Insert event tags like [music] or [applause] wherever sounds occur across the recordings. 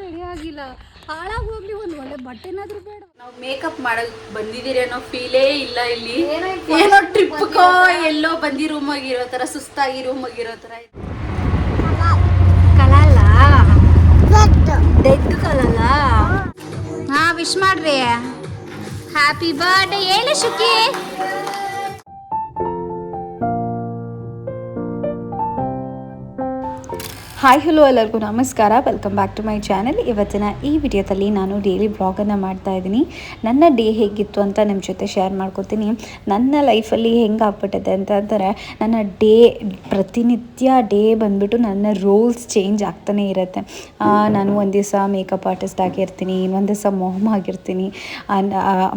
Ready ಆಗಿಲ್ಲ. ಹಾಳಾಗಿ ಹೋಗ್ಲಿ ಒಂದು ಒಳ್ಳೆ ಬಟ್ಟೆನಾದ್ರೂ ಬೇಡ. ನಾವು ಮೇಕಪ್ ಮಾಡಕ್ ಬಂದಿದ್ದೀರಿ ಅನ್ನೋ ಫೀಲೇ ಇಲ್ಲ ಇಲ್ಲಿ. ಏನೋ ಟ್ರಿಪ್ಗೋ ಎಲ್ಲೋ ಬಂದಿ ರೂಮ್ ಆಗಿರೋ ತರ ಸುಸ್ತಾಗಿ ರೂಮ್ ಆಗಿರೋ ತರ. ಕಲಲ್ಲ? ಡೆಡ್ ಕಲಲ್ಲ? ಹಾ ವಿಶ್ ಮಾಡ್ರಿ. ಹ್ಯಾಪಿ ಬರ್ಡೇ ಹೇಳಿ ಶುಕಿ. ಹಾಯ್ ಹಲೋ ಎಲ್ಲರಿಗೂ ನಮಸ್ಕಾರ. Welcome back to my channel ಇವತ್ತಿನ ಈ ವಿಡಿಯೋದಲ್ಲಿ ನಾನು ಡೈಲಿ ಬ್ಲಾಗನ್ನು ಮಾಡ್ತಾ ಇದ್ದೀನಿ. ನನ್ನ ಡೇ ಹೇಗಿತ್ತು ಅಂತ ನಿಮ್ಮ ಜೊತೆ ಶೇರ್ ಮಾಡ್ಕೊತೀನಿ. ನನ್ನ ಲೈಫಲ್ಲಿ ಹೆಂಗೆ ಆಗ್ಬಿಟ್ಟಿದೆ ಅಂತಂದರೆ ನನ್ನ ಡೇ ಪ್ರತಿನಿತ್ಯ ಡೇ ಬಂದುಬಿಟ್ಟು ನನ್ನ ರೋಲ್ಸ್ ಚೇಂಜ್ ಆಗ್ತಾನೇ ಇರುತ್ತೆ. ನಾನು ಒಂದು ದಿವಸ ಮೇಕಪ್ ಆರ್ಟಿಸ್ಟ್ ಆಗಿರ್ತೀನಿ, ಒಂದು ದಿವಸ ಮೊಹಮ್ ಆಗಿರ್ತೀನಿ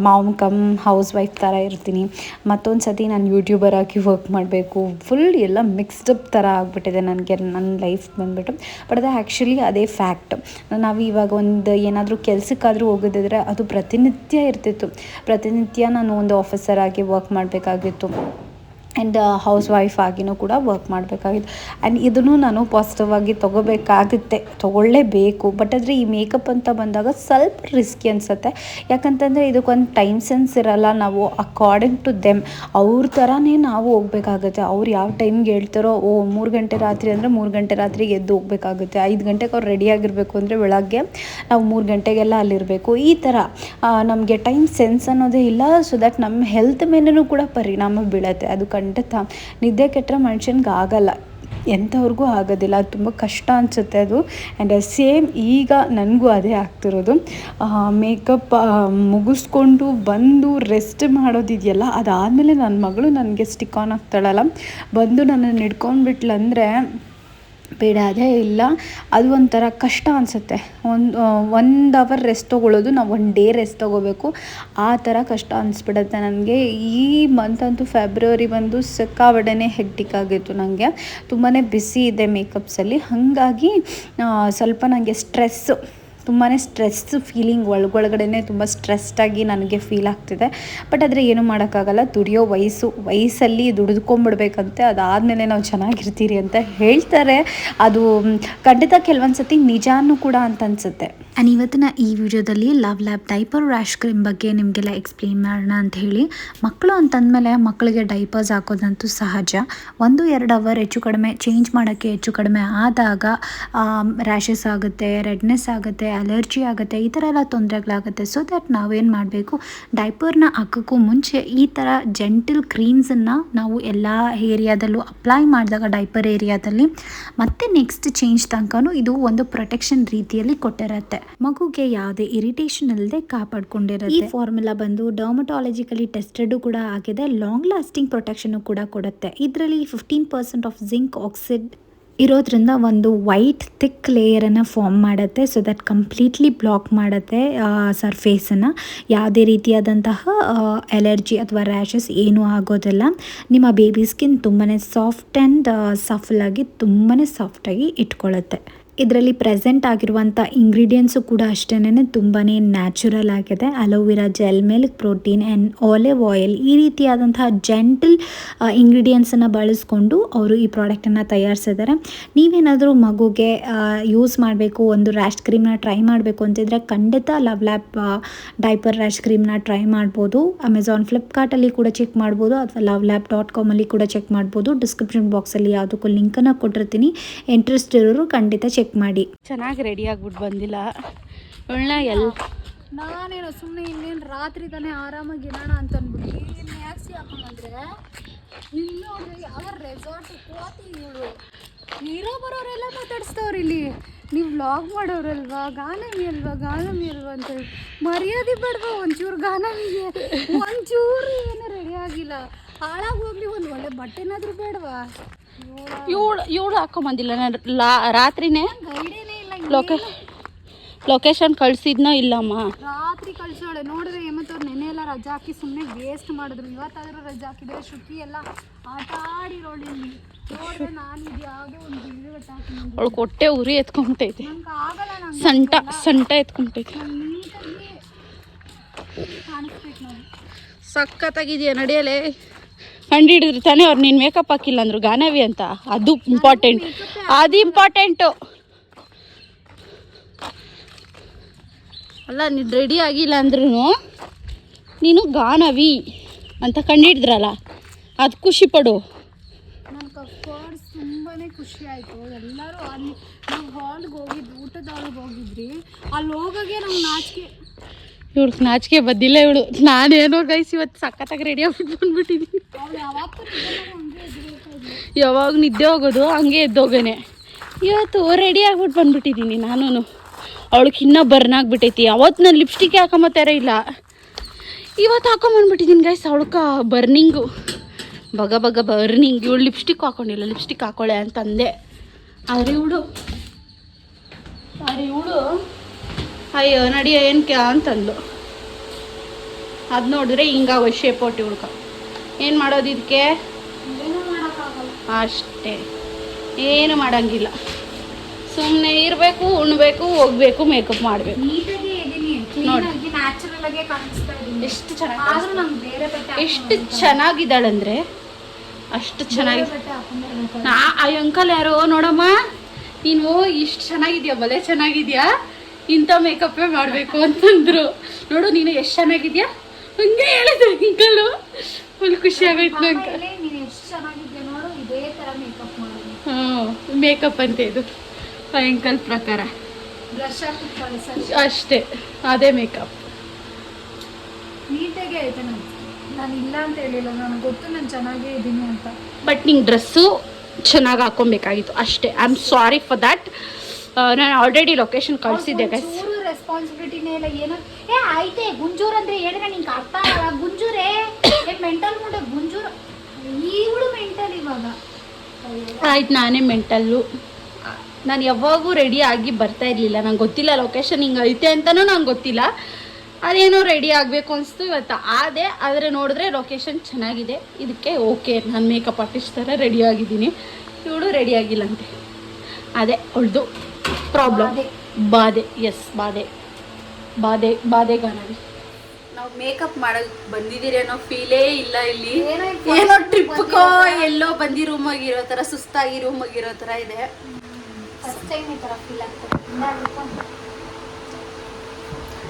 ಮಾಮ್ ಕಮ್ ಹೌಸ್ ವೈಫ್ ಥರ ಇರ್ತೀನಿ. ಮತ್ತೊಂದು ಸತಿ ನಾನು ಯೂಟ್ಯೂಬರ್ ಆಗಿ ವರ್ಕ್ ಮಾಡಬೇಕು. ಫುಲ್ ಎಲ್ಲ ಮಿಕ್ಸ್ಡ್ ಅಪ್ ಥರ ಆಗಿಬಿಟ್ಟಿದೆ ನನಗೆ ನನ್ನ ಲೈಫ್ ಬಂದ್ಬಿಟ್ಟು. ಬಟ್ ಅದು ಆ್ಯಕ್ಚುಲಿ ಅದೇ ಫ್ಯಾಕ್ಟ್ ನಾವು ಇವಾಗ ಒಂದು ಏನಾದರೂ ಕೆಲಸಕ್ಕಾದರೂ ಹೋಗೋದಿದ್ರೆ ಅದು ಪ್ರತಿನಿತ್ಯ ಇರ್ತಿತ್ತು. ಪ್ರತಿನಿತ್ಯ ನಾನು ಒಂದು ಆಫೀಸರ್ ಆಗಿ ವರ್ಕ್ ಮಾಡಬೇಕಾಗಿತ್ತು. ಆ್ಯಂಡ್ ಹೌಸ್ ವೈಫ್ ಆಗಿನೂ ಕೂಡ ವರ್ಕ್ ಮಾಡಬೇಕಾಗಿತ್ತು. ಆ್ಯಂಡ್ ಇದನ್ನು ನಾನು ಪಾಸಿಟಿವ್ ಆಗಿ ತೊಗೋಬೇಕಾಗುತ್ತೆ, ತೊಗೊಳ್ಳೇಬೇಕು. ಬಟ್ ಆದರೆ ಈ ಮೇಕಪ್ ಅಂತ ಬಂದಾಗ ಸ್ವಲ್ಪ ರಿಸ್ಕಿ ಅನಿಸುತ್ತೆ. ಯಾಕಂತಂದರೆ ಇದಕ್ಕೊಂದು ಟೈಮ್ ಸೆನ್ಸ್ ಇರಲ್ಲ ನಾವು ಅಕಾರ್ಡಿಂಗ್ ಟು ದೆಮ್ ಅವ್ರ ಥರನೇ ನಾವು ಹೋಗ್ಬೇಕಾಗುತ್ತೆ. ಅವ್ರು ಯಾವ ಟೈಮ್ಗೆ ಹೇಳ್ತಾರೋ, ಓ, ಮೂರು ಗಂಟೆ ರಾತ್ರಿ ಅಂದರೆ ಮೂರು ಗಂಟೆ ರಾತ್ರಿಗೆ ಎದ್ದು ಹೋಗ್ಬೇಕಾಗುತ್ತೆ. ಐದು ಗಂಟೆಗೆ ಅವ್ರು ರೆಡಿಯಾಗಿರಬೇಕು ಅಂದರೆ ಬೆಳಗ್ಗೆ ನಾವು ಮೂರು ಗಂಟೆಗೆಲ್ಲ ಅಲ್ಲಿರಬೇಕು. ಈ ಥರ ನಮಗೆ ಟೈಮ್ ಸೆನ್ಸ್ ಅನ್ನೋದೇ ಇಲ್ಲ. ಸೊ ದಟ್ ನಮ್ಮ ಹೆಲ್ತ್ ಮೇಲೂ ಕೂಡ ಪರಿಣಾಮ ಬೀಳುತ್ತೆ. ಅದು ಖಂಡಿತ. ನಿದ್ದೆ ಕೆಟ್ಟರೆ ಮನುಷ್ಯನಿಗೆ ಆಗಲ್ಲ. ಎಂಥವ್ರಿಗೂ ಆಗೋದಿಲ್ಲ. ಅದು ತುಂಬ ಕಷ್ಟ ಅನಿಸುತ್ತೆ ಅದು. ಆ್ಯಂಡ್ ಸೇಮ್ ಈಗ ನನಗೂ ಅದೇ ಆಗ್ತಿರೋದು. ಮೇಕಪ್ ಮುಗಿಸ್ಕೊಂಡು ಬಂದು ರೆಸ್ಟ್ ಮಾಡೋದಿದೆಯಲ್ಲ ಅದಾದಮೇಲೆ ನನ್ನ ಮಗಳು ನನಗೆ ಸ್ಟಿಕ್ ಆನ್ ಆಗ್ತಾಳಲ್ಲ. ಬಂದು ನನ್ನನ್ನು ಹಿಡ್ಕೊಂಡ್ಬಿಟ್ಲಂದರೆ ಬೇಡ, ಅದೇ ಇಲ್ಲ. ಅದು ಒಂಥರ ಕಷ್ಟ ಅನಿಸುತ್ತೆ. ಒಂದು ಒಂದು ಅವರ್ ರೆಸ್ಟ್ ತೊಗೊಳ್ಳೋದು ನಾವು ಒನ್ ಡೇ ರೆಸ್ಟ್ ತೊಗೋಬೇಕು. ಆ ಥರ ಕಷ್ಟ ಅನಿಸ್ಬಿಡುತ್ತೆ ನನಗೆ. ಈ ಮಂತ್ ಅಂತೂ ಫೆಬ್ರವರಿ ಬಂದು ಸಿಕ್ಕಾಬಡನೆ ಹೆಕ್ಟಿಕ್ ಆಗಿತ್ತು ನನಗೆ ತುಂಬಾ ಬಿಸಿ ಇದೆ ಮೇಕಪ್ಸಲ್ಲಿ ಹಾಗಾಗಿ ಸ್ವಲ್ಪ ನನಗೆ ಸ್ಟ್ರೆಸ್ಸು ತುಂಬಾ ಸ್ಟ್ರೆಸ್ ಫೀಲಿಂಗ್ ಒಳಗೊಳಗಡೆ ತುಂಬ ಸ್ಟ್ರೆಸ್ಡಾಗಿ ನನಗೆ ಫೀಲ್ ಆಗ್ತಿದೆ. ಬಟ್ ಆದರೆ ಏನು ಮಾಡೋಕ್ಕಾಗಲ್ಲ, ದುಡಿಯೋ ವಯಸ್ಸು, ವಯಸ್ಸಲ್ಲಿ ದುಡಿದುಕೊಂಡ್ಬಿಡ್ಬೇಕಂತೆ ಅದಾದಮೇಲೆ ನಾವು ಚೆನ್ನಾಗಿರ್ತೀರಿ ಅಂತ ಹೇಳ್ತಾರೆ. ಅದು, ಖಂಡಿತ ಕೆಲವೊಂದು ಸತಿ ನಿಜಾನೂ ಕೂಡ ಅಂತ ಅನಿಸುತ್ತೆ. ಆ್ಯಂಡ್ ಇವತ್ತಿನ ಈ ವಿಡಿಯೋದಲ್ಲಿ Love Lab diaper rash cream ಬಗ್ಗೆ ನಿಮಗೆಲ್ಲ ಎಕ್ಸ್ಪ್ಲೇನ್ ಮಾಡೋಣ ಅಂತ ಹೇಳಿ, ಮಕ್ಕಳು ಅಂತಂದಮೇಲೆ ಮಕ್ಕಳಿಗೆ ಡೈಪರ್ಸ್ ಹಾಕೋದಂತೂ ಸಹಜ. ಒಂದು, ಎರಡು ಅವರ್ ಹೆಚ್ಚು ಕಡಿಮೆ ಚೇಂಜ್ ಮಾಡೋಕ್ಕೆ ಹೆಚ್ಚು ಕಡಿಮೆ ಆದಾಗ ರ್ಯಾಷಸ್ ಆಗುತ್ತೆ ರೆಡ್ನೆಸ್ ಆಗುತ್ತೆ ಅಲರ್ಜಿ ಆಗುತ್ತೆ, ಈ ಥರ ಎಲ್ಲ ತೊಂದರೆಗಳಾಗುತ್ತೆ. ಸೊ ದ್ಯಾಟ್ ನಾವೇನು ಮಾಡಬೇಕು? ಡೈಪರ್ನ ಹಾಕೋಕ್ಕೂ ಮುಂಚೆ ಈ ಥರ ಜೆಂಟಲ್ ಕ್ರೀಮ್ಸನ್ನು ನಾವು ಎಲ್ಲ ಏರಿಯಾದಲ್ಲೂ ಅಪ್ಲೈ ಮಾಡಿದಾಗ ಡೈಪರ್ ಏರಿಯಾದಲ್ಲಿ ಮತ್ತು ನೆಕ್ಸ್ಟ್ ಚೇಂಜ್ ತನಕನೂ ಇದು ಒಂದು ಪ್ರೊಟೆಕ್ಷನ್ ರೀತಿಯಲ್ಲಿ ಕೊಟ್ಟಿರುತ್ತೆ. ಮಗುಗೆ ಯಾವುದೇ ಇರಿಟೇಷನ್ ಅಲ್ಲದೆ ಕಾಪಾಡ್ಕೊಂಡಿರುತ್ತೆ. ಈ ಫಾರ್ಮುಲಾ ಬಂದು ಡರ್ಮಟಾಲಜಿಕಲಿ ಟೆಸ್ಟೆಡ್ ಕೂಡ ಆಗಿದೆ ಲಾಂಗ್ ಲಾಸ್ಟಿಂಗ್ ಪ್ರೊಟೆಕ್ಷನ್ ಕೂಡ ಕೊಡುತ್ತೆ. ಇದರಲ್ಲಿ fifteen percent of zinc oxide ಇರೋದ್ರಿಂದ ಒಂದು ವೈಟ್ ಥಿಕ್ ಲೇಯರನ್ನು ಫಾರ್ಮ್ ಮಾಡುತ್ತೆ ಸೊ ದಟ್ ಕಂಪ್ಲೀಟ್ಲಿ ಬ್ಲಾಕ್ ಮಾಡುತ್ತೆ ಸರ್ಫೇಸನ್ನು ಯಾವುದೇ ರೀತಿಯಾದಂತಹ ಎಲರ್ಜಿ ಅಥವಾ ರ್ಯಾಷಸ್ ಏನೂ ಆಗೋದಿಲ್ಲ. ನಿಮ್ಮ ಬೇಬಿ ಸ್ಕಿನ್ ತುಂಬಾ ಸಾಫ್ಟ್ ಆ್ಯಂಡ್ ಸಫಲಾಗಿ ತುಂಬಾ ಸಾಫ್ಟಾಗಿ ಇಟ್ಕೊಳ್ಳುತ್ತೆ ಇದರಲ್ಲಿ ಪ್ರೆಸೆಂಟ್ ಆಗಿರುವಂಥ ಇಂಗ್ರೀಡಿಯೆಂಟ್ಸು ಕೂಡ ಅಷ್ಟೇ ತುಂಬಾ ನ್ಯಾಚುರಲ್ ಆಗಿದೆ. Aloe vera gel, milk protein and olive oil ಈ ರೀತಿಯಾದಂತಹ ಜೆಂಟಲ್ ಇಂಗ್ರೀಡಿಯೆಂಟ್ಸನ್ನು ಬಳಸ್ಕೊಂಡು ಅವರು ಈ ಪ್ರಾಡಕ್ಟನ್ನು ತಯಾರಿಸಿದ್ದಾರೆ. ನೀವೇನಾದರೂ ಮಗುಗೆ ಯೂಸ್ ಮಾಡಬೇಕು, ಒಂದು ರ್ಯಾಶ್ ಕ್ರೀಮ್ನ ಟ್ರೈ ಮಾಡಬೇಕು ಅಂತಿದ್ರೆ ಖಂಡಿತ ಲವ್ ಲ್ಯಾಬ್ ಡೈಪರ್ ರ್ಯಾಶ್ ಕ್ರೀಮ್ನ ಟ್ರೈ ಮಾಡ್ಬೋದು. ಅಮೆಝಾನ್ ಫ್ಲಿಪ್ಕಾರ್ಟಲ್ಲಿ ಕೂಡ ಚೆಕ್ ಮಾಡ್ಬೋದು ಅಥವಾ ಲವ್ ಲ್ಯಾಬ್ ಡಾಟ್ ಕಾಮಲ್ಲಿ ಕೂಡ ಚೆಕ್ ಮಾಡ್ಬೋದು. ಡಿಸ್ಕ್ರಿಪ್ಷನ್ ಬಾಕ್ಸಲ್ಲಿ ಯಾವುದಕ್ಕೂ ಲಿಂಕನ್ನು ಕೊಟ್ಟಿರ್ತೀನಿ. ಇಂಟ್ರೆಸ್ಟ್ ಇರೋರು ಖಂಡಿತ ಚೆಕ್ ಮಾಡಿ. ಚೆನ್ನಾಗಿ ರೆಡಿ ಆಗ್ಬಿಟ್ಟು ಬಂದಿಲ್ಲ. ಒಳ್ಳ ಎಲ್ ನಾನೇನು ಸುಮ್ಮನೆ ಇನ್ನೇನು ರಾತ್ರಿ ತಾನೇ ಆರಾಮಾಗಿ ಇರೋಣ ಅಂತ ಅಂದ್ಬಿಟ್ಟು ಯಾವ ರೆಸಾರ್ಟ್ ಕೋತಿ ಇವಳು ಇರೋ ಬರೋರೆಲ್ಲ ಮಾತಾಡಿಸ್ತವ್ರು ಇಲ್ಲಿ. ನೀವು ವ್ಲಾಗ್ ಮಾಡೋರಲ್ವಾ? ಗಾನಮಿ ಅಲ್ವಾ? ಗಾನಮಿ ಅಲ್ವಾ ಅಂತೇಳಿ ಮರ್ಯಾದೆ ಬೇಡವಾ ಒಂಚೂರು ಗಾನಮಿಗೆ ಒಂಚೂರು ಏನು ರೆಡಿ ಆಗಿಲ್ಲ. ಹಾಳಾಗಿ ಹೋಗ್ಲಿ ಒಂದು ಒಳ್ಳೆ ಬಟ್ಟೆನಾದ್ರೂ ಬೇಡವಾ? ಇವಳು ಇವಳು ಹಾಕೊಂಬಂದಿಲ್ಲ ನಾನು. ಲಾ ರಾತ್ರಿನೇ ಲೊಕೆ ಲೊಕೇಶನ್ ಕಳ್ಸಿದ್ನೋ ಇಲ್ಲಮ್ಮ? ರಾತ್ರಿ ಕಳ್ಸೋಳೆ. ನೋಡಿದ್ರೆ ಹೇಮಂತವ್ರು ನೆನೆ ಎಲ್ಲ ರಜಾ ಹಾಕಿ ಸುಮ್ಮನೆ ವೇಸ್ಟ್ ಮಾಡಿದ್ರು. ಇವತ್ತಾದ್ರೂ ರಜಾ ಹಾಕಿದ್ರೆ ಶುಕಿ ಎಲ್ಲ ಆಟ ಆಡಿರೋಳು ಇಲ್ಲಿ. ನೋಡಿದ್ರೆ ನಾನು ಇದು ಯಾವುದೋ ಒಂದು ಅವಳು ಕೊಟ್ಟೆ ಉರಿ ಎತ್ಕೊಂಬಿಟ್ಟೈತೆ. ಸಂಟ ಸಂಟ ಎತ್ಕೊಂಬಿಟ್ಟೈತೆ. ಸಖತ್ತಾಗಿದೆಯಾ ನಡೆಯಲೇ? ಕಂಡು ಹಿಡಿದ್ರು ತಾನೇ ಅವ್ರು ನೀನು ಮೇಕಪ್ ಹಾಕಿಲ್ಲ ಅಂದ್ರು ಗಾನವಿ ಅಂತ. ಅದು ಇಂಪಾರ್ಟೆಂಟ್ ಅದು ಇಂಪಾರ್ಟೆಂಟು ಅಲ್ಲ, ನೀನು ರೆಡಿ ಆಗಿಲ್ಲ ಅಂದ್ರೂ ನೀನು ಗಾನವಿ ಅಂತ ಕಂಡಿಡಿದ್ರಲ್ಲ, ಅದು ಖುಷಿ ಪಡು. ತುಂಬಾನೇ ಖುಷಿ ಆಯಿತು. ಎಲ್ಲರೂ ಅಲ್ಲಿ, ನಾವು ಹಾಲ್ಗೆ ಹೋಗಿದ್ವಿ ಊಟದ ಹಾಲ್ಗೆ ಹೋಗಿದ್ರಿ. ಅಲ್ಲಿ ಹೋಗಾಗೆ ನಮ್ಮ ನಾಚಿಕೆ ಇವಳು ನಾಚಿಕೆ ಬದ್ದಿಲ್ಲ ಇವಳು. ನಾನೇನೋ ಗೈಸ್ ಇವತ್ತು ಸಖತ್ತಾಗಿ ರೆಡಿ ಆಗ್ಬಿಟ್ಟು ಬಂದ್ಬಿಟ್ಟಿದ್ದೀನಿ. ಯಾವಾಗ ನಿದ್ದೆ ಹೋಗೋದು, ಹಂಗೆ ಎದ್ದೋಗೇನೆ. ಇವತ್ತು ರೆಡಿ ಆಗ್ಬಿಟ್ಟು ಬಂದ್ಬಿಟ್ಟಿದ್ದೀನಿ ನಾನು ಅವಳಿಗೆ ಇನ್ನೂ ಬರ್ನ್ ಆಗ್ಬಿಟ್ಟೈತಿ. ಅವತ್ತು ನಾನು ಲಿಪ್ಸ್ಟಿಕ್ ಹಾಕೊಂಬತ್ತಾರ ಇಲ್ಲ. ಇವತ್ತು ಹಾಕೊಂಬಂದ್ಬಿಟ್ಟಿದ್ದೀನಿ ಗೈಸ್ ಅವಳಕ ಬರ್ನಿಂಗು ಬಗ ಬಗ ಬರ್ನಿಂಗ್ ಇವಳು ಲಿಪ್ಸ್ಟಿಕ್ ಹಾಕೊಂಡಿಲ್ಲ ಲಿಪ್ಸ್ಟಿಕ್ ಹಾಕೊಳ್ಳೆ ಅಂತಂದೆ. ಆದರೆ ಇವಳು. ಆದರೆ ಇವಳು. ಅಯ್ಯೋ ನಡಿಯ ಏನಕ್ಕೆ ಅಂತಂದ್ಲು. ಅದು ನೋಡಿದ್ರೆ ಹಿಂಗಾಗೋ ಶೇಪ್ ಹೊಟ್ಟಿ ಇವಳ್ಕ ಏನು ಮಾಡೋದು ಇದಕ್ಕೆ ಅಷ್ಟೇ. ಏನು ಮಾಡಂಗಿಲ್ಲ. ಸುಮ್ಮನೆ ಇರಬೇಕು ಉಣ್ಬೇಕು ಹೋಗ್ಬೇಕು ಮೇಕಪ್ ಮಾಡಬೇಕು. ನೋಡಿ. ಎಷ್ಟು ಚೆನ್ನಾಗಿ ಎಷ್ಟು ಚೆನ್ನಾಗಿದ್ದಾಳಂದ್ರೆ? ಅಷ್ಟು ಚೆನ್ನಾಗಿ ಆ ಅಂಕಲ್ ಯಾರೋ ನೋಡಮ್ಮ ನೀನು ಇಷ್ಟು ಚೆನ್ನಾಗಿದ್ಯಾ? ಬಲೆ ಚೆನ್ನಾಗಿದ್ಯಾ? ಇಂಥ ಮೇಕಪ್ಪೇ ಮಾಡಬೇಕು ಅಂತಂದ್ರು. ನೋಡು ನೀನು ಎಷ್ಟು ಚೆನ್ನಾಗಿದ್ಯಾ? ಹಂಗೆ ಹೇಳಿದ್ರು ಅಂಕಲು. ಫುಲ್ ಖುಷಿ ಆಗೋಯ್ತು ನಂಗೆ. ಆಮೇಲೆ ನೀನು ಎಷ್ಟು ಚೆನ್ನಾಗಿದ್ಯಾ ನೋಡು ಇದೇ ತರ ಮೇಕಪ್ ಮಾಡಿ ಹ್ಞೂ ಮೇಕಪ್ ಅಂತ ಇದು. ಅಂಕಲ್ ಪ್ರಕಾರ. ಅಷ್ಟೇ ಅದೇ ಮೇಕಪ್ ನೀಟಾಗಿ ಇದೆ ನಾನು? ನಾನು ಇಲ್ಲ ಅಂತ ಹೇಳಿಲ್ಲ ನನಗೆ ಗೊತ್ತು ನಾನು ಚೆನ್ನಾಗೇ ಇದ್ದೀನಿ ಅಂತ. ಬಟ್ ನಿಂಗೆ ಡ್ರೆಸ್ಸು ಚೆನ್ನಾಗಿ ಹಾಕೊಬೇಕಾಗಿತ್ತು ಅಷ್ಟೇ. I am sorry for that ನಾನು ಆಲ್ರೆಡಿ ಲೊಕೇಶನ್ ಕಳಿಸಿದ್ದೆ ಗೈಸ್ ರೆಸ್ಪಾನ್ಸಿಬಿಲಿಟಿನೇ ಇಲ್ಲ ಏನೋ ಏ ಆಯ್ತೆ ಗುಂಜೂರ್ ಅಂದ್ರೆ ಹೇಳಿದ್ರೆ ನಿಂಗೆ ಅರ್ಥ ಆಗಲ್ಲ. ಗುಂಜೂರೇ ಏ ಮೆಂಟಲ್ ಮುಂಡೆ ಗುಂಜೂರು ಇವಳು ಮೆಂಟಲ್ ಇವಾಗ. ಆಯ್ತು ನಾನೇ ಮೆಂಟಲ್ಲು ನಾನು ಯಾವಾಗೂ ರೆಡಿ ಆಗಿ ಬರ್ತಾ ಇರಲಿಲ್ಲ. ನಂಗೆ ಗೊತ್ತಿಲ್ಲ ಲೊಕೇಶನ್ ಹಿಂಗೆ ಐತೆ ಅಂತಲೂ ನಂಗೆ ಗೊತ್ತಿಲ್ಲ. ಅದೇನೋ ರೆಡಿ ಆಗಬೇಕು ಅನಿಸ್ತು ಇವತ್ತು. ಆದೆ ಆದರೆ ನೋಡಿದ್ರೆ ಲೊಕೇಶನ್ ಚೆನ್ನಾಗಿದೆ. ಇದಕ್ಕೆ ಓಕೆ ನಾನು ಮೇಕಪ್ ಆರ್ಟಿಸ್ಟ್ ಥರ ರೆಡಿ ಆಗಿದ್ದೀನಿ. ಇವಳು ರೆಡಿ ಆಗಿಲ್ಲಂತೆ ಅದೇ ಅವಳ್ದು. ಪ್ರಾಬ್ಲಮ್ ಬಾಧೆ. ಎಸ್ ಬಾಧೆ ಬಾಧೆ ಬಾಧೆ ಗಾನವಿ ನಾವು ಮೇಕಪ್ ಮಾಡೋಕೆ ಬಂದಿದ್ದೀರಿ ಅನ್ನೋ ಫೀಲೇ ಇಲ್ಲ ಇಲ್ಲಿ. ಏನೋ ಟ್ರಿಪ್ ಟ್ರಿಪ್ಗೋ. ಎಲ್ಲೋ ಬಂದಿ ರೂಮಾಗಿರೋ ಥರ ಸುಸ್ತಾಗಿ ರೂಮಾಗಿರೋ ಥರ ಇದೆ. ಫಸ್ಟ್ ಟೈಮ್ ಈ ಥರ ಫೀಲ್ ಆಗ್ತದೆ.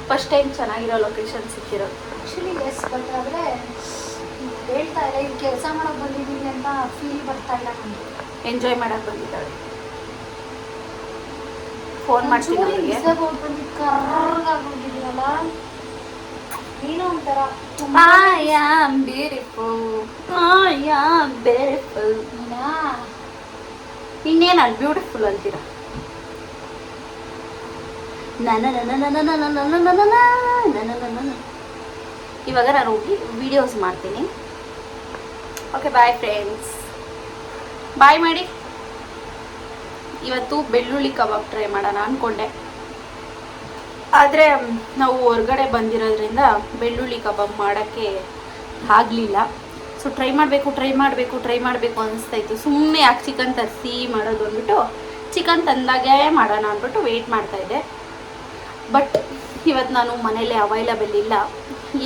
ಫಸ್ಟ್ ಟೈಮ್ ಚೆನ್ನಾಗಿರೋ ಲೊಕೇಶನ್ ಸಿಕ್ಕಿರೋ. ಆ್ಯಕ್ಚುಲಿ ಎಸ್ ಬಟ್ ಆದರೆ ಹೇಳ್ತಾ ಇಲ್ಲ ಇಲ್ಲಿ ಕೆಲಸ ಮಾಡೋಕೆ ಬಂದಿದ್ದೀನಿ ಅಂತ ಫೀಲ್ ಬರ್ತಾ ಇಲ್ಲ. ನನಗೆ ಎಂಜಾಯ್ ಮಾಡೋಕೆ ಬಂದಿದ್ದಾಳೆ ಫೋನ್ ಮಾಡ್ತೀನಿ ಅವರಿಗೆ ಇನ್ನೇನು ಬ್ಯೂಟಿಫುಲ್ ಅಂತೀರ ಇವಾಗ ನಾನು ಹೋಗಿ ವಿಡಿಯೋಸ್ ಮಾಡ್ತೀನಿ ಓಕೆ ಬಾಯ್ ಫ್ರೆಂಡ್ಸ್ ಬಾಯ್ ಮಾಡಿ ಇವತ್ತು ಬೆಳ್ಳುಳ್ಳಿ ಕಬಾಬ್ ಟ್ರೈ ಮಾಡೋಣ ಅಂದ್ಕೊಂಡೆ ಆದರೆ ನಾವು ಹೊರಗಡೆ ಬಂದಿರೋದ್ರಿಂದ ಬೆಳ್ಳುಳ್ಳಿ ಕಬಾಬ್ ಮಾಡೋಕ್ಕೆ ಆಗಲಿಲ್ಲ. ಸೊ ಟ್ರೈ ಮಾಡಬೇಕು ಟ್ರೈ ಮಾಡಬೇಕು ಟ್ರೈ ಮಾಡಬೇಕು ಅನಿಸ್ತಾ ಇತ್ತು. ಸುಮ್ಮನೆ ಯಾಕೆ ಚಿಕನ್ ತರಿಸಿ ಮಾಡೋದು ಅಂದ್ಬಿಟ್ಟು ಚಿಕನ್ ತಂದಾಗೆ ಮಾಡೋಣ ಅಂದ್ಬಿಟ್ಟು ವೆಯ್ಟ್ ಮಾಡ್ತಾ ಇದ್ದೆ. ಬಟ್ ಇವತ್ತು ನಾನು ಮನೇಲಿ ಅವೈಲಬಲ್ ಇಲ್ಲ.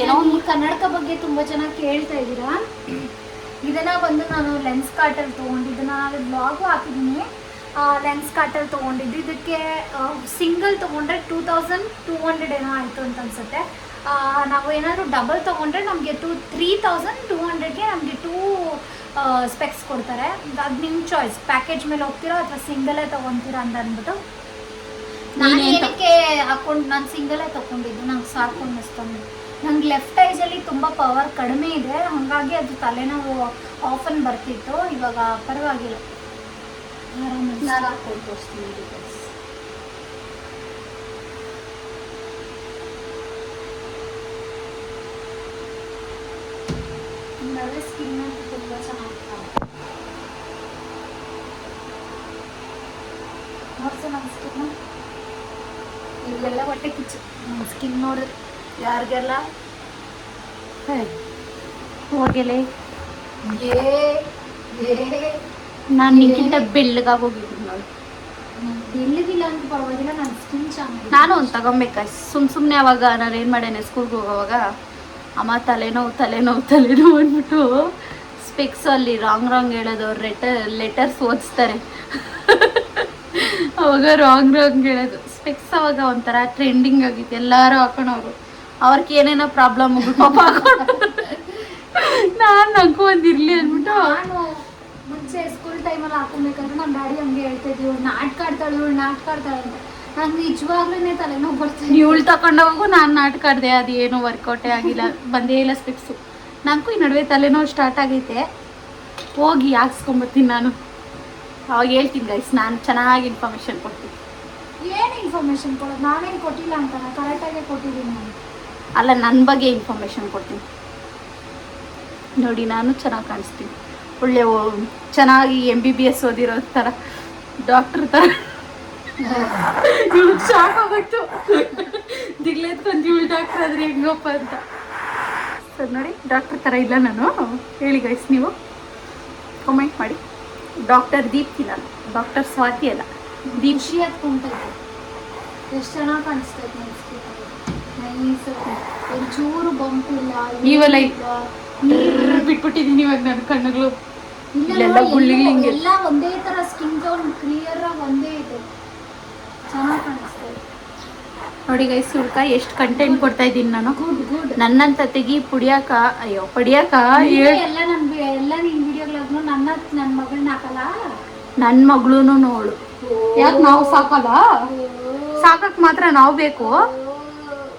ಏನೋ ಒಂದು ಕನ್ನಡಕ ಬಗ್ಗೆ ತುಂಬ ಜನ ಕೇಳ್ತಾ ಇದ್ದೀರಾ? [clears throat] ಇದನ್ನ ಬಂದು ನಾನು ಲೆನ್ಸ್ ಕಾರ್ಟಲ್ಲಿ ತೊಗೊಂಡಿದ್ದು ನಾನು ಬ್ಲಾಗು ಹಾಕಿದ್ದೀನಿ ಲೆನ್ಸ್ ಕಾರ್ಟರ್ ತೊಗೊಂಡಿದ್ದು. ಇದಕ್ಕೆ ಸಿಂಗಲ್ ತೊಗೊಂಡ್ರೆ ಟೂ ತೌಸಂಡ್ ಟೂ ಹಂಡ್ರೆಡ್ ಏನೋ ಆಯಿತು ಅಂತ ಅನ್ಸುತ್ತೆ. ನಾವು ಏನಾದರೂ ಡಬಲ್ ತೊಗೊಂಡ್ರೆ ನಮಗೆ ಟೂ ತ್ರೀ ತೌಸಂಡ್ ಟೂ ಹಂಡ್ರೆಡ್ಗೆ ನಮಗೆ ಟೂ ಸ್ಪೆಕ್ಸ್ ಕೊಡ್ತಾರೆ. ಅದು ನಿಮ್ಮ ಚಾಯ್ಸ್ ಪ್ಯಾಕೇಜ್ ಮೇಲೆ ಹೋಗ್ತೀರಾ ಅಥವಾ ಸಿಂಗಲೇ ತೊಗೊತೀರಾ ಅಂತ ಅಂದ್ಬಿಟ್ಟು? ನಾನು ಏನಕ್ಕೆ ಹಾಕೊಂಡು ನಾನು ಸಿಂಗಲೇ ತೊಗೊಂಡಿದ್ದು? ನಂಗೆ ಸಾಕು ಅನ್ನಿಸ್ತು ನಂಗೆ ಲೆಫ್ಟ್ ಐಸಲ್ಲಿ ತುಂಬ ಪವರ್ ಕಡಿಮೆ ಇದೆ. ಹಾಗಾಗಿ ಅದು ತಲೆನೋವು ಆಫನ್ ಬರ್ತಿತ್ತು. ಇವಾಗ ಪರವಾಗಿಲ್ಲ. ならほとしているです。Nara skin na tutugwa sa mata. ನೋಡ್ಸ ನಮ್ಮ ಸ್ಕಿನ್ ಇಲ್ಲೆಲ್ಲ ಹೊಟ್ಟೆ ಕಿಚ್ಚು ನಮ್ಮ ಸ್ಕಿನ್ ನೋಡಿ ಯಾರಿಗೆಲ್ಲ ಹೋಗಿಲ್ಲ ಏ ಏ ನಾನು ನಿಕ್ಕಿಂತ ಬೆಳ್ಳಗಾಗಿ ಹೋಗಿದ್ದೀನಿ ನೋಡಿ. ಬೆಳ್ಳಗಿಲ್ಲ ಅಂತ ಪರವಾಗಿಲ್ಲ ನನ್ನ ಸ್ಕಿನ್ ಚೆನ್ನಾಗಿದೆ ನಾನು ಒಂದು ತಗೊಬೇಕಾ? ಸುಮ್ ಸುಮ್ಮನೆ ಅವಾಗ ನಾನು ಏನು ಮಾಡೇನೆ ಸ್ಕೂಲ್ಗೆ ಹೋಗೋವಾಗ? ಅಮ್ಮ ತಲೆನೋವು ತಲೆನೋವು ತಲೆನೋವು ಅಂದ್ಬಿಟ್ಟು ಸ್ಪೆಕ್ಸ್ ಅಲ್ಲಿ ರಾಂಗ್ ರಾಂಗ್ ಹೇಳೋದು ಅವ್ರು ಲೆಟರ್ ಲೆಟರ್ಸ್ ಓದಿಸ್ತಾರೆ. ಅವಾಗ ರಾಂಗ್ ರಾಂಗ್ ಹೇಳೋದು. ಸ್ಪೆಕ್ಸ್ ಅವಾಗ ಒಂಥರ ಟ್ರೆಂಡಿಂಗ್ ಆಗಿತ್ತು ಎಲ್ಲರೂ ಹಾಕೊಂಡವ್ರು ಅವ್ರಿಗೆ ಏನೇನೋ ಪ್ರಾಬ್ಲಮ್ ಪಾಪ ಹಾಕೊಂಡು ನಾನು ಒಂದಿರಲಿ ಅಂದ್ಬಿಟ್ಟು ನಾನು ಮುಂಚೆ ಸ್ಕೂಲ್ ಟೈಮಲ್ಲಿ ಹಾಕೊಬೇಕಾದ್ರೆ ನಮ್ಮ ಡ್ಯಾಡಿ ಹಂಗೆ ಹೇಳ್ತಿದ್ವಿ ಇವಳು ನಾಟಕ ಆಡ್ತಾಳೆ ಇವಳು ನಾಟಕ ಆಡ್ತಾಳೆ ಅಂತ. ನಂಗೆ ನಿಜವಾಗ್ಲೂ ತಲೆನೋವು ಬರ್ತೀನಿ ಇವಳು ತಗೊಂಡೋಗು ನಾನು ನಾಟಕ ಆಡಿದೆ ಅದು ಏನು ವರ್ಕೌಟೇ ಆಗಿಲ್ಲ ಬಂದೇ ಇಲ್ಲ ಸ್ಪೆಕ್ಸು ನನಗೂ ಈ ನಡುವೆ ತಲೆನೋವು ಸ್ಟಾರ್ಟ್ ಆಗೈತೆ. ಹೋಗಿ ಹಾಕ್ಸ್ಕೊಂಬರ್ತೀನಿ ನಾನು. ಅವಾಗ ಹೇಳ್ತೀನಿ ಗೈಸ್ ನಾನು ಚೆನ್ನಾಗಿ ಇನ್ಫಾರ್ಮೇಷನ್ ಕೊಡ್ತೀನಿ. ಏನು ಇನ್ಫಾರ್ಮೇಷನ್ ಕೊಡೋದು? ನಾನೇನು ಕೊಟ್ಟಿಲ್ಲ ಅಂತ ಕರೆಕ್ಟಾಗೆ ಕೊಟ್ಟಿದ್ದೀನಿ ನಾನು ಅಲ್ಲ ನನ್ನ ಬಗ್ಗೆ ಇನ್ಫಾರ್ಮೇಷನ್ ಕೊಡ್ತೀನಿ. ನೋಡಿ ನಾನು ಚೆನ್ನಾಗಿ ಕಾಣಿಸ್ತೀನಿ. ಒಳ್ಳೆ ಚೆನ್ನಾಗಿ ಎಂ ಬಿ ಬಿ ಎಸ್ ಓದಿರೋ ಥರ ಡಾಕ್ಟ್ರ್ ಥರ ಇವ್ಳಿಗೆ ಶಾಕ್ ಆಗೋಯ್ತು ದಿಗ್ಲೆತ್ಕೊಂಡು ಇವಳು ಡಾಕ್ಟ್ರ್ ಆದ್ರೆ ಹೆಂಗಪ್ಪ ಅಂತ. ಸರ್ ನೋಡಿ ಡಾಕ್ಟ್ರ್ ಥರ ಇಲ್ಲ ನಾನು. ಹೇಳಿ ಗೈಸ್ ನೀವು. ಕಮೆಂಟ್ ಮಾಡಿ. ಡಾಕ್ಟರ್ ದೀಪ್ತಿ ನಾನು ಡಾಕ್ಟರ್ ಸ್ವಾತಿ ಅಲ್ಲ. ದೀಪ್ಶಿ ಅಂತ ಹತ್ಕೊಂತೈತೆ ಎಷ್ಟು ಚೆನ್ನಾಗಿ ಕಾಣಿಸ್ತೈತೆ ನೈಸ್ ಒಂಚೂರು ಇಲ್ಲ ನೀವೆಲ್ಲ ಇಲ್ಲ. ಬಿಟ್ಬಿಟ್ಟಿದ್ದೀನಿ ಇವಾಗ ನನ್ನ ಕಣ್ಣುಗಳು. ಇಲ್ಲೆಲ್ಲ ನೋಡಿ, ಗುಳ್ಳಿಗಳಿಂಗೆ. ಎಲ್ಲ ಒಂದೇ ತರ ಸ್ಕಿನ್ ಟೋನ್ ಕ್ಲಿಯರ್ ಆಗಿ ಒಂದೇ ಇದೆ. ಚೆನ್ನಾಗಿ ಕಾಣಿಸ್ತದೆ ನೋಡಿ ಗೈಸ್ ಹುಡ್ಕ ಎಷ್ಟು ಕಂಟೆಂಟ್ ಕೊಡ್ತಾ ಇದ್ದೀನಿ ನಾನು. ಗುಡ್ ಗುಡ್ ನನ್ನಂತ ತೆಗಿ ಪುಡಿಯಾಕ ಅಯ್ಯೋ ಪಡಿಯಾಕ ಎಲ್ಲ ನನ್ ವಿ- ಎಲ್ಲ ನಿನ್ ವಿಡಿಯೋಗಳಾಗ್ನು ನನ್ನ ನನ್ನ ಮಗಳನ್ನ ಹಾಕಲ್ಲ? ನನ್ನ ಮಗಳೂನು ನೋಳು ಯಾಕೆ ನಾವು ಸಾಕಲ್ಲ? ಸಾಕಕ್ ಮಾತ್ರ ನಾವು ಬೇಕು.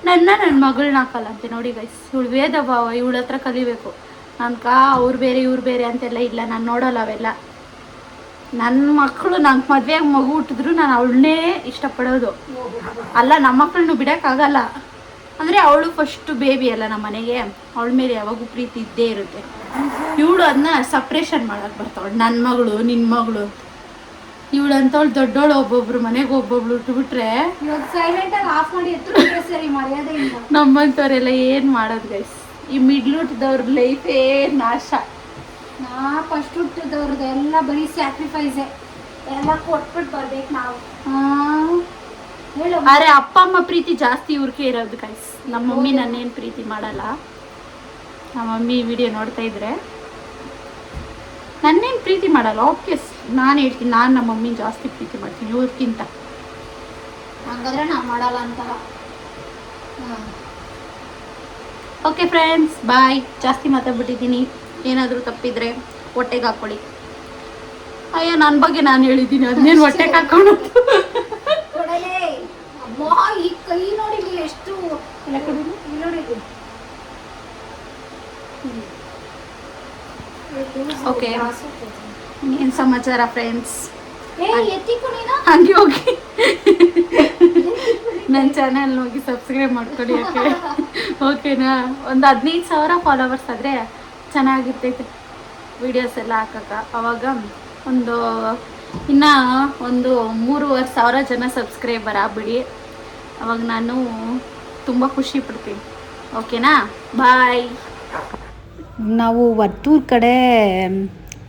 ನನ್ನ ನನ್ನ ಮಗಳನ್ನ ಹಾಕಲ್ಲ ಅಂತೆ ನೋಡಿ ಗೈಸ್ ಇವಳು ವೇದ ಭಾವ ಇವಳ ಹತ್ರ ಕಲಿಬೇಕು. ನನ್ಕ ಅವ್ರು ಬೇರೆ ಇವ್ರು ಬೇರೆ ಅಂತೆಲ್ಲ ಇಲ್ಲ ನಾನು ನೋಡಲ್ಲ ಅವೆಲ್ಲ. ನನ್ನ ಮಕ್ಕಳು ನಂಗೆ ಮದುವೆಯಾಗಿ ಮಗು ಹುಟ್ಟಿದ್ರು ನಾನು ಅವಳನ್ನೇ ಇಷ್ಟಪಡೋದು. ಅಲ್ಲ ನಮ್ಮ ಮಕ್ಕಳನ್ನು ಬಿಡೋಕ್ಕಾಗಲ್ಲ. ಅಂದರೆ ಅವಳು ಫಸ್ಟು ಬೇಬಿ ಅಲ್ಲ ನಮ್ಮ ಮನೆಗೆ. ಅವಳ ಮೇಲೆ ಯಾವಾಗೂ ಪ್ರೀತಿ ಇದ್ದೇ ಇರುತ್ತೆ. ಇವಳು ಅದನ್ನ ಸಪ್ರೇಷನ್ ಮಾಡೋಕೆ ಬರ್ತಾವಳು ನನ್ನ ಮಗಳು ನಿನ್ನ ಮಗಳು. ಇವಳು ಅಂತವಳು ದೊಡ್ಡವಳು ಒಬ್ಬೊಬ್ರು ಮನೆಗೆ ಒಬ್ಬೊಬ್ಳು ಇಟ್ಬಿಟ್ರೆ ಇವಾಗ ಸೈಲೆಂಟ್ ಆಗಿ ಆಫ್ ಮಾಡಿ ಎತ್ತು ಸರಿ ಮರ್ಯಾದೆಯಿಂದ ನಮ್ಮಂಥವ್ರೆಲ್ಲ ಏನು ಮಾಡೋದು ಗೈಸ್ ಈ ಮಿಡ್ಲುಟ್ಟದವ್ರ ಲೈಫೇ ನಾಶ. ನಾ ಫಸ್ಟ್ ಹುಟ್ಟಿದವ್ರದ್ದು ಎಲ್ಲ ಬರೀ ಸ್ಯಾಕ್ರಿಫೈಸೇ ಎಲ್ಲ ಕೊಟ್ಬಿಟ್ಟು ಬರ್ಬೇಕು ನಾವು. ಹೇಳು ಆದರೆ ಅಪ್ಪ ಅಮ್ಮ ಪ್ರೀತಿ ಜಾಸ್ತಿ ಇವ್ರಿಗೆ ಇರೋದು ಕೈಸ್ ನಮ್ಮ ಮಮ್ಮಿ ನನ್ನೇನು ಪ್ರೀತಿ ಮಾಡಲ್ಲ. ನಮ್ಮ ಮಮ್ಮಿ ವಿಡಿಯೋ ನೋಡ್ತಾ ಇದ್ರೆ. ನನ್ನೇನು ಪ್ರೀತಿ ಮಾಡಲ್ಲ ಓಕೆಸ್ ನಾನು ಹೇಳ್ತೀನಿ ನಾನು ನಮ್ಮ ಮಮ್ಮಿ ಜಾಸ್ತಿ ಪ್ರೀತಿ ಮಾಡ್ತೀನಿ ಇವ್ರಿಗಿಂತ. ಹಂಗಾದ್ರೆ ನಾನು ಮಾಡಲ್ಲ ಅಂತ ಹ್ಮ್. ಓಕೆ ಫ್ರೆಂಡ್ಸ್ ಬಾಯ್ ಜಾಸ್ತಿ ಮಾತಾಡ್ಬಿಟ್ಟಿದ್ದೀನಿ. ಏನಾದರೂ ತಪ್ಪಿದ್ರೆ ಹೊಟ್ಟೆಗೆ ಹಾಕ್ಕೊಳ್ಳಿ. ಅಯ್ಯೋ ನನ್ನ ಬಗ್ಗೆ ನಾನು ಹೇಳಿದ್ದೀನಿ. ಅದನ್ನೇನು ಹೊಟ್ಟೆಗೆ ಹಾಕೊಂಡು ಈ ಕೈ ನೋಡಿ ಎಷ್ಟು ಓಕೆ. ಏನು ಸಮಾಚಾರ ಫ್ರೆಂಡ್ಸ್ ಹಂಗೆ. ಹೋಗಿ ನನ್ನ ಚಾನಲ್ ಹೋಗಿ ಸಬ್ಸ್ಕ್ರೈಬ್ ಮಾಡ್ಕೊಳ್ಳಿ ಯಾಕೆ? ಓಕೆನಾ ಒಂದು ಹದಿನೈದು ಸಾವಿರ ಫಾಲೋವರ್ಸ್ ಆದರೆ ಚೆನ್ನಾಗಿರ್ತೈತೆ. ವಿಡಿಯೋಸ್ ಎಲ್ಲ ಹಾಕಕ್ಕೆ. ಅವಾಗ ಒಂದು ಇನ್ನು ಒಂದು ಮೂರುವರೆ ಸಾವಿರ ಜನ ಸಬ್ಸ್ಕ್ರೈಬರ್ ಆಗ್ಬಿಡಿ. ಅವಾಗ ನಾನು ತುಂಬ ಖುಷಿ ಪಡ್ತೀನಿ. ಓಕೆನಾ ಬಾಯ್ ನಾವು ವರ್ತೂರ್ ಕಡೆ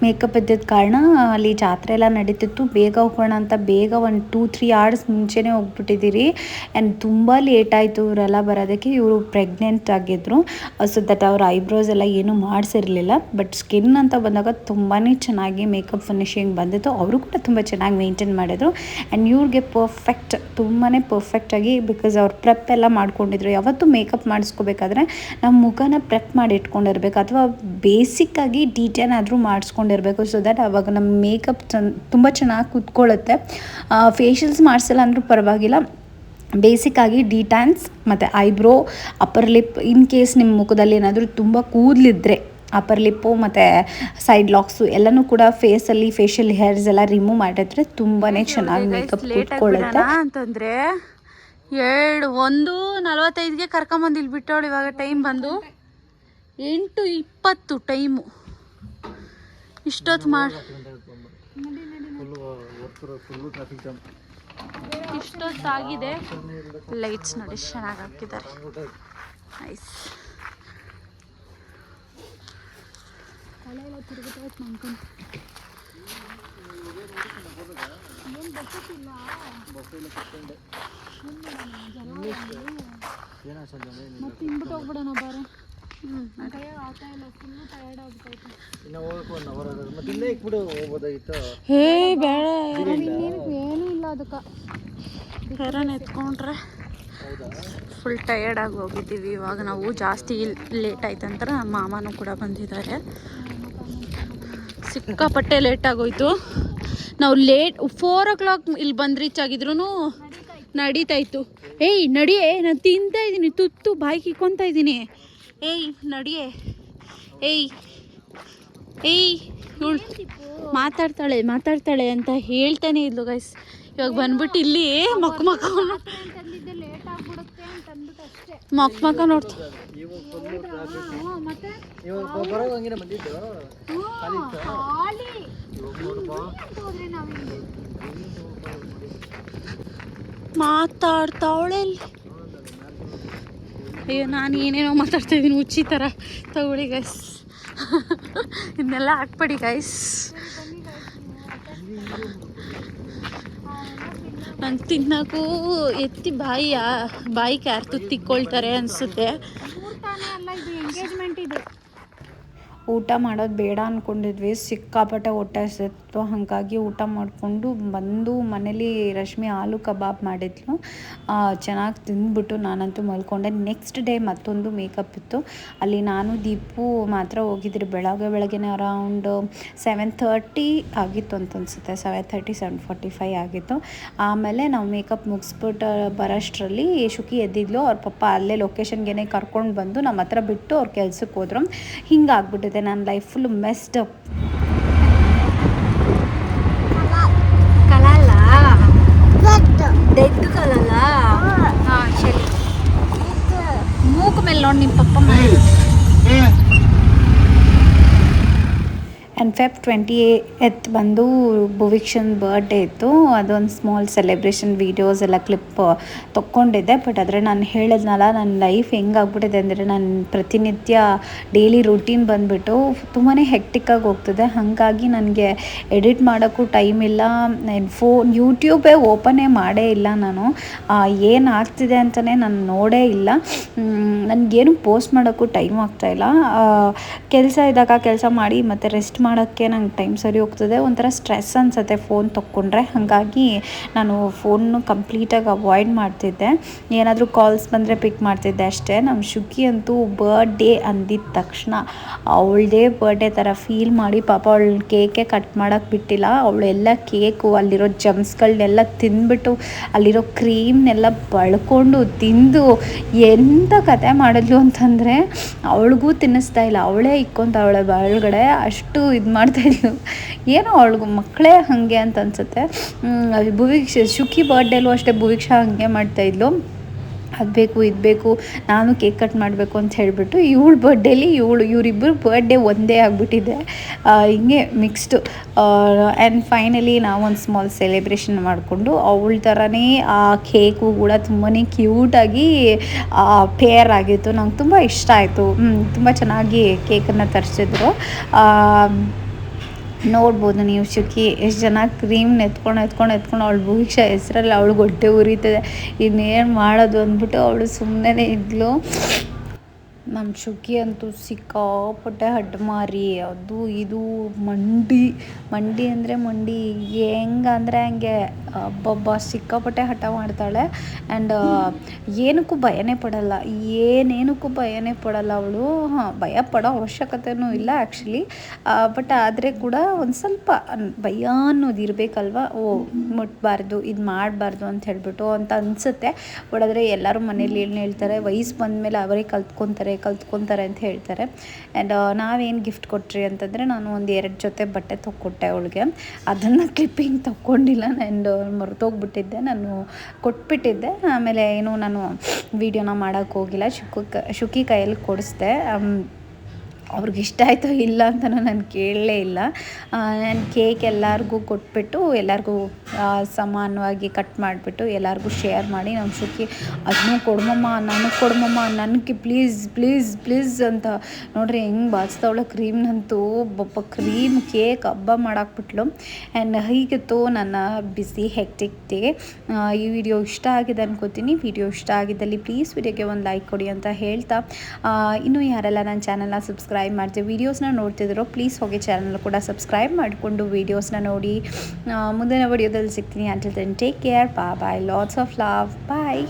ಮೇಕಪ್ ಇದ್ದಿದ್ದ ಕಾರಣ ಅಲ್ಲಿ ಜಾತ್ರೆ ಎಲ್ಲ ನಡೀತಿತ್ತು. ಬೇಗ ಹೋಗೋಣ ಅಂತ ಬೇಗ ಒಂದು ಟೂ ತ್ರೀ ಅವರ್ಸ್ ಮುಂಚೆನೇ ಹೋಗ್ಬಿಟ್ಟಿದ್ದೀರಿ. ಆ್ಯಂಡ್ ತುಂಬ ಲೇಟ್ ಆಯಿತು ಇವರೆಲ್ಲ ಬರೋದಕ್ಕೆ. ಇವರು ಪ್ರೆಗ್ನೆಂಟ್ ಆಗಿದ್ದರು ಸೊ ದಟ್ ಅವ್ರ ಐಬ್ರೋಸ್ ಎಲ್ಲ ಏನೂ ಮಾಡಿಸಿರಲಿಲ್ಲ. ಬಟ್ ಸ್ಕಿನ್ ಅಂತ ಬಂದಾಗ ತುಂಬಾ ಚೆನ್ನಾಗಿ ಮೇಕಪ್ ಫಿನಿಶಿಂಗ್ ಬಂದಿತ್ತು. ಅವರು ಕೂಡ ತುಂಬ ಚೆನ್ನಾಗಿ ಮೇಂಟೈನ್ ಮಾಡಿದರು. ಆ್ಯಂಡ್ ಇವ್ರಿಗೆ ಪರ್ಫೆಕ್ಟ್ ತುಂಬಾ ಪರ್ಫೆಕ್ಟಾಗಿ ಬಿಕಾಸ್ ಅವ್ರು ಪ್ರೆಪ್ ಎಲ್ಲ ಮಾಡ್ಕೊಂಡಿದ್ರು. ಯಾವತ್ತೂ ಮೇಕಪ್ ಮಾಡಿಸ್ಕೋಬೇಕಾದ್ರೆ ನಮ್ಮ ಮುಖನ ಪ್ರೆಪ್ ಮಾಡಿ ಇಟ್ಕೊಂಡಿರ್ಬೇಕು. ಅಥವಾ ಬೇಸಿಕ್ಕಾಗಿ ಡೀಟೇಲ್ ಆದರೂ ಮಾಡಿಸ್ಕೊಂಡಿರ್ಬೇಕು ಸೊ ದಟ್ ಅವಾಗ ನಮ್ಮ ಮೇಕಪ್ ಚನ್ ತುಂಬ ಚೆನ್ನಾಗಿ ಕೂತ್ಕೊಳ್ಳುತ್ತೆ ಫೇಶಿಯಲ್ಸ್ ಮಾಡಿಸಿಲ್ಲ ಅಂದರೂ ಪರವಾಗಿಲ್ಲ. ಬೇಸಿಕ್ಕಾಗಿ ಡಿಟ್ಯಾನ್ಸ್ ಮತ್ತು eyebrow upper lip in case ನಿಮ್ಮ ಮುಖದಲ್ಲಿ ಏನಾದರೂ ತುಂಬ ಕೂದಲಿದ್ರೆ ಅಪ್ಪರ್ ಲಿಪ್ಪು ಮತ್ತು ಸೈಡ್ ಲಾಕ್ಸು ಎಲ್ಲನೂ ಕೂಡ ಫೇಸಲ್ಲಿ ಫೇಶಿಯಲ್ ಹೇರ್ಸ್ ಎಲ್ಲ ರಿಮೂವ್ ಮಾಡಿದ್ರೆ ತುಂಬಾ ಚೆನ್ನಾಗಿ ಮೇಕಪ್ ಕೂತ್ಕೊಳ್ಳುತ್ತೆ ಅಂತಂದರೆ ಎರಡು ಒಂದು ನಲವತ್ತೈದಿಗೆ ಕರ್ಕೊಂಬಂದು ಇಲ್ಲಿ ಬಿಟ್ಟವಳು ಇವಾಗ ಟೈಮ್ ಬಂದು. ಎಂಟು ಇಪ್ಪತ್ತು ಟೈಮು ಇಷ್ಟೊತ್ತು ಮಾಡಿ ಇಷ್ಟೊತ್ತಾಗಿದೆ. ಲೈಟ್ಸ್ ನೋಡಿ ಚೆನ್ನಾಗಿ ಹಾಕಿದ್ದಾರೆ. ನೈಸ್ ಮತ್ತೆ ಹೇ, ಬೇಡ ಏನೂ ಇಲ್ಲ ಅದಕ್ಕೆ ಎತ್ಕೊಂಡ್ರೆ ಫುಲ್ ಟಯರ್ಡ್ ಆಗಿ ಹೋಗಿದ್ದೀವಿ. ಇವಾಗ ನಾವು ಜಾಸ್ತಿ ಲೇಟ್ ಆಯ್ತಂತ ಮಾಮನೂ ಕೂಡ ಬಂದಿದ್ದಾರೆ. ಸಿಕ್ಕಾಪಟ್ಟೆ ಲೇಟ್ ಆಗೋಯ್ತು. ನಾವು ಲೇಟ್ ಫೋರ್ ಓ ಕ್ಲಾಕ್ ಇಲ್ಲಿ ಬಂದು ರೀಚ್ ಆಗಿದ್ರು ನಡೀತಾಯಿತ್ತು ಏಯ್, ನಡಿಯೇ, ನಾನು ತಿಂತಾ ಇದ್ದೀನಿ. ತುತ್ತು ಇಕ್ಕೊತಾ ಇದ್ದೀನಿ. ಏಯ್, ನಡಿಯೇ. ಏಯ್ ಏಯ್ ಮಾತಾಡ್ತಾಳೆ ಮಾತಾಡ್ತಾಳೆ ಅಂತ ಹೇಳ್ತಾನೆ ಇದ್ಲು ಗೈಸ್ ಇವಾಗ ಬಂದ್ಬಿಟ್ಟು ಇಲ್ಲಿ ಮಕ್ ಮಕ್ಕ ಮಕ್ ಮಕ್ಕ ನೋಡ್ತಾ. ಮಾತಾಡ್ತಾವಳೆ ಅಯ್ಯೋ, ನಾನು ಏನೇನೋ ಮಾತಾಡ್ತಾ ಇದ್ದೀನಿ, ಹುಚ್ಚಿ ಥರ ತಗೊಳ್ಳಿ ಗೈಸ್ ಇದನ್ನೆಲ್ಲ ಹಾಕ್ಬೇಡಿ ಗೈಸ್ ನಂಗೆ ತಿನ್ನೋಕ್ಕೂ ಎತ್ತಿ ಬಾಯಿಯ ಬಾಯಿ ಕ್ಯಾರ್ತು ತುತ್ತಿಕ್ಕೊಳ್ತಾರೆ ಅನಿಸುತ್ತೆ. ಊಟ ಮಾಡೋದು ಬೇಡ ಅಂದ್ಕೊಂಡಿದ್ವಿ ಸಿಕ್ಕಾಪಟ್ಟೆ ಹೊಟ್ಟೆ ಹಸಿತ್ತು. ಹಾಗಾಗಿ ಊಟ ಮಾಡಿಕೊಂಡು ಬಂದು ಮನೇಲಿ ರಶ್ಮಿ ಆಲೂ ಕಬಾಬ್ ಮಾಡಿದ್ಲು. ಚೆನ್ನಾಗಿ ತಿಂದ್ಬಿಟ್ಟು ನಾನಂತೂ ಮಲ್ಕೊಂಡೆ. ನೆಕ್ಸ್ಟ್ ಡೇ ಮತ್ತೊಂದು ಮೇಕಪ್ ಇತ್ತು. ಅಲ್ಲಿ ನಾನು, ದೀಪು ಮಾತ್ರ ಹೋಗಿದ್ರಿ. ಬೆಳಗ್ಗೆ ಬೆಳಗ್ಗೆನೆ ಅರೌಂಡ್ ಸೆವೆನ್ ತರ್ಟಿ ಆಗಿತ್ತು ಅಂತ ಅನ್ಸುತ್ತೆ seven thirty seven forty five ಆಗಿತ್ತು. ಆಮೇಲೆ ನಾವು ಮೇಕಪ್ ಮುಗಿಸ್ಬಿಟ್ಟು ಬರೋಷ್ಟರಲ್ಲಿ ಶುಕಿ ಎದ್ದಿದ್ಲು. ಅವ್ರ ಪಪ್ಪ ಅಲ್ಲೇ ಲೊಕೇಶನ್ಗೆ ಕರ್ಕೊಂಡು ಬಂದು ನಮ್ಮ ಹತ್ರ ಬಿಟ್ಟು ಅವ್ರ ಕೆಲ್ಸಕ್ಕೆ ಹೋದ್ರು. ಹಿಂಗಾಗ್ಬಿಟ್ಟಿದೆ. ನನ್ನ ಲೈಫ್ ಫುಲ್ ಮೆಸ್ಡ್ ಅಪ್ ಕಲಲ್ಲ ಡೆಡ್ ಕಲಲ್ಲ ಹಾಂ ಸರಿ ಮೂಗು ಮೇಲೆ ನೋಡಿ ನಿಮ್ಮ ಪಪ್ಪ ಮಾಡಿ ಆ್ಯಂಡ್ ಫೆಬ್ ಟ್ವೆಂಟಿ ಎತ್ ಬಂದು ಭುವಿಕ್ಷನ್ ಬರ್ಡೇ ಇತ್ತು. ಅದೊಂದು ಸ್ಮಾಲ್ ಸೆಲೆಬ್ರೇಷನ್ ವೀಡಿಯೋಸ್ ಎಲ್ಲ ಕ್ಲಿಪ್ ತೊಗೊಂಡಿದ್ದೆ ಬಟ್ ಆದರೆ ನಾನು ಹೇಳಿದ್ನಲ್ಲ ನನ್ನ ಲೈಫ್ ಹೆಂಗಾಗ್ಬಿಟ್ಟಿದೆ ಅಂದರೆ ನಾನು ಪ್ರತಿನಿತ್ಯ ಡೈಲಿ ರುಟೀನ್ ಬಂದುಬಿಟ್ಟು ತುಂಬಾ ಹೆಕ್ಟಿಕ್ಕಾಗಿ ಹೋಗ್ತದೆ ಹಾಗಾಗಿ ನನಗೆ ಎಡಿಟ್ ಮಾಡೋಕ್ಕೂ ಟೈಮ್ ಇಲ್ಲ. ಫೋನ್ ಯೂಟ್ಯೂಬೇ ಓಪನೇ ಮಾಡೇ ಇಲ್ಲ ನಾನು. ಏನು ಆಗ್ತಿದೆ ಅಂತಲೇ ನಾನು ನೋಡೇ ಇಲ್ಲ. ನನಗೇನು ಪೋಸ್ಟ್ ಮಾಡೋಕ್ಕೂ ಟೈಮ್ ಆಗ್ತಾಯಿಲ್ಲ ಕೆಲಸ ಇದ್ದಾಗ ಕೆಲಸ ಮಾಡಿ ಮತ್ತು ರೆಸ್ಟ್ ಮಾಡೋಕ್ಕೆ ನಂಗೆ ಟೈಮ್ ಸರಿ ಹೋಗ್ತದೆ. ಒಂಥರ ಸ್ಟ್ರೆಸ್ ಅನಿಸುತ್ತೆ ಫೋನ್ ತೊಗೊಂಡ್ರೆ ಹಾಗಾಗಿ ನಾನು ಫೋನ್ನು ಕಂಪ್ಲೀಟಾಗಿ ಅವಾಯ್ಡ್ ಮಾಡ್ತಿದ್ದೆ. ಏನಾದರೂ ಕಾಲ್ಸ್ ಬಂದರೆ ಪಿಕ್ ಮಾಡ್ತಿದ್ದೆ ಅಷ್ಟೇ. ನಮ್ಮ ಶುಕಿ ಅಂತೂ ಬರ್ಡೇ ಅಂದಿದ್ದ ತಕ್ಷಣ ಅವಳದೇ ಬರ್ಡೇ ಥರ ಫೀಲ್ ಮಾಡಿ ಪಾಪ ಅವಳು ಕೇಕೆ ಕಟ್ ಮಾಡೋಕ್ಕೆ ಬಿಟ್ಟಿಲ್ಲ. ಅವಳೆಲ್ಲ ಕೇಕು, ಅಲ್ಲಿರೋ ಜಮ್ಸ್ಗಳನ್ನೆಲ್ಲ ತಿಂದ್ಬಿಟ್ಟು ಅಲ್ಲಿರೋ ಕ್ರೀಮ್ನೆಲ್ಲ ಬಳ್ಕೊಂಡು ತಿಂದು ಎಂಥ ಕತೆ ಮಾಡಿದ್ಲು ಅಂತಂದರೆ, ಅವಳಿಗೂ ತಿನ್ನಿಸ್ತಾ ಇಲ್ಲ. ಅವಳೇ ಇಕ್ಕೊಂತ ಅವಳ ಒಳಗಡೆ. ಅಷ್ಟು ಇದು ಮಾಡ್ತಾಯಿದ್ಲು ಏನೋ ಅವಳಿಗೂ ಮಕ್ಕಳೇ ಹಾಗೆ ಅಂತ ಅನ್ಸುತ್ತೆ. ಭುವಿಕ್ಷ ಶುಕಿ ಬರ್ಡೇಲೂ ಅಷ್ಟೇ ಭುವಿಕ್ಷ ಹಾಗೆ ಮಾಡ್ತಾಯಿದ್ಲು ಅದು ಬೇಕು, ಇದು ಬೇಕು, ನಾನು ಕೇಕ್ ಕಟ್ ಮಾಡಬೇಕು ಅಂತ ಹೇಳಿಬಿಟ್ಟು ಇವಳು ಬರ್ಡೇಲಿ ಇವಳು ಇವರಿಬ್ಬರು ಬರ್ಡೇ ಒಂದೇ ಆಗಿಬಿಟ್ಟಿದೆ. ಹಿಂಗೆ ಮಿಕ್ಸ್ಡು ಆ್ಯಂಡ್ ಫೈನಲಿ ನಾವೊಂದು ಸ್ಮಾಲ್ ಸೆಲೆಬ್ರೇಷನ್ ಮಾಡಿಕೊಂಡು ಅವಳ ಥರನೇ ಆ ಕೇಕು ಕೂಡ ತುಂಬಾ ಕ್ಯೂಟಾಗಿ ಪೇರ್ ಆಗಿತ್ತು. ನಂಗೆ ತುಂಬ ಇಷ್ಟ ಆಯಿತು. ತುಂಬ ಚೆನ್ನಾಗಿ ಕೇಕನ್ನು ತರಿಸಿದ್ರು. ನೋಡ್ಬೋದು ನೀವು ಶುಕಿ, ಎಷ್ಟು ಜನ ಕ್ರೀಮ್ ಎತ್ಕೊಂಡು ಎತ್ಕೊಂಡು ಎತ್ಕೊಂಡು ಅವಳು ಭೂಕ್ಷ ಹೆಸರಲ್ಲಿ ಅವಳು ಹೊಟ್ಟೆ ಉರಿತದೆ. ಇನ್ನೇನು ಮಾಡೋದು ಅಂದ್ಬಿಟ್ಟು ಅವಳು ಸುಮ್ಮನೆ ಇದ್ಲು. ನಮ್ಮ ಶುಕಿ ಅಂತೂ ಸಿಕ್ಕಾಪಟ್ಟೆ ಹಡ್ಮಾರಿ ಅದು ಇದು ಮಂಡಿ ಮಂಡಿ ಅಂದರೆ ಮಂಡಿ ಹೆಂಗಂದರೆ ಹಂಗೆ, ಅಬ್ಬಬ್ಬ ಸಿಕ್ಕಾಪಟ್ಟೆ ಹಠ ಮಾಡ್ತಾಳೆ. ಆ್ಯಂಡ್ ಏನಕ್ಕೂ ಭಯನೇ ಪಡಲ್ಲ, ಏನೇನಕ್ಕೂ ಭಯನೇ ಪಡಲ್ಲ ಅವಳು. ಹಾಂ ಭಯ ಪಡೋ ಅವಶ್ಯಕತೆಯೂ ಇಲ್ಲ ಆ್ಯಕ್ಚುಲಿ ಬಟ್ ಆದರೆ ಕೂಡ ಒಂದು ಸ್ವಲ್ಪ ಭಯ ಅನ್ನೋದು ಇರಬೇಕಲ್ವ? ಓ, ಮುಟ್ಬಾರ್ದು, ಇದು ಮಾಡಬಾರ್ದು ಅಂತ ಹೇಳ್ಬಿಟ್ಟು ಅಂತ ಅನಿಸುತ್ತೆ. ಬಟ್ ಆದರೆ ಎಲ್ಲರೂ ಮನೇಲಿ ಏನು ಹೇಳ್ತಾರೆ, ವಯಸ್ಸು ಬಂದಮೇಲೆ ಅವರೇ ಕಲ್ತ್ಕೊತಾರೆ. ಕಲ್ತ್ಕೊತಾರೆ ಅಂತ ಹೇಳ್ತಾರೆ. ಆ್ಯಂಡ್ ನಾವೇನು ಗಿಫ್ಟ್ ಕೊಟ್ರಿ ಅಂತಂದರೆ ನಾನು ಒಂದು ಎರಡು ಜೊತೆ ಬಟ್ಟೆ ತೊಗೊಟ್ಟೆ ಅವಳಿಗೆ. ಅದನ್ನು ಕ್ಲಿಪ್ಪಿಂಗ್ ತೊಗೊಂಡಿಲ್ಲ ಆ್ಯಂಡ್ ಮರೆತೋಗ್ಬಿಟ್ಟಿದ್ದೆ. ನಾನು ಕೊಟ್ಬಿಟ್ಟಿದ್ದೆ. ಆಮೇಲೆ ಏನು ನಾನು ವೀಡಿಯೋನ ಮಾಡೋಕ್ಕೋಗಿಲ್ಲ ಶುಕು ಶುಕಿ ಕೈಯಲ್ಲಿ ಕೊಡಿಸ್ದೆ. ಅವ್ರಿಗೆ ಇಷ್ಟ ಆಯಿತೋ ಇಲ್ಲ ಅಂತಲೂ ನಾನು ಕೇಳಲೇ ಇಲ್ಲ. ನಾನು ಕೇಕ್ ಎಲ್ಲರಿಗೂ ಕೊಟ್ಬಿಟ್ಟು ಎಲ್ಲರಿಗೂ ಸಮಾನವಾಗಿ ಕಟ್ ಮಾಡಿಬಿಟ್ಟು ಎಲ್ಲರಿಗೂ ಶೇರ್ ಮಾಡಿ ನಮ್ಮ ಶುಕಿ ಅದನ್ನೂ ಕೊಡ್ಮಮ್ಮ ನನಗೆ ಕೊಡ್ಮಮ್ಮ, ನನಗೆ ಪ್ಲೀಸ್ ಪ್ಲೀಸ್ ಪ್ಲೀಸ್ ಅಂತ. ನೋಡ್ರಿ ಹೆಂಗೆ ಬಾಚ್ತಾವಳೆ ಕ್ರೀಮ್ನಂತೂ. ಒಬ್ಬ ಕ್ರೀಮ್, ಕೇಕ್ ಹಬ್ಬ ಮಾಡಾಕ್ಬಿಟ್ಲು. ಆ್ಯಂಡ್ ಹೀಗಿತ್ತು ನನ್ನ ಬಿಸಿ ಹೆಕ್ಟಿಕ್ ಡೇ. ಈ ವಿಡಿಯೋ ಇಷ್ಟ ಆಗಿದೆ ಅನ್ಕೋತೀನಿ. ವಿಡಿಯೋ ಇಷ್ಟ ಆಗಿದ್ದಲ್ಲಿ ಪ್ಲೀಸ್ ವಿಡಿಯೋಗೆ ಒಂದು ಲೈಕ್ ಕೊಡಿ ಅಂತ ಹೇಳ್ತಾ. ಇನ್ನೂ ಯಾರೆಲ್ಲ ನನ್ನ ಚಾನಲ್ನ ಸಬ್ಸ್ಕ್ರೈಬ್ ಟ್ರೈ ಮಾಡ್ತೀವಿ. ವೀಡಿಯೋಸ್ನ ನೋಡ್ತಿದ್ರು ಪ್ಲೀಸ್ ಹೋಗಿ ಚಾನಲ್ ಕೂಡ ಸಬ್ಸ್ಕ್ರೈಬ್ ಮಾಡಿಕೊಂಡು ವೀಡಿಯೋಸ್ನ ನೋಡಿ. ಮುಂದಿನ ವಿಡಿಯೋದಲ್ಲಿ ಸಿಗ್ತೀನಿ. ಅಂಟಿಲ್ ದೆನ್ ಟೇಕ್ ಕೇರ್ ಬಾ bye lots of love bye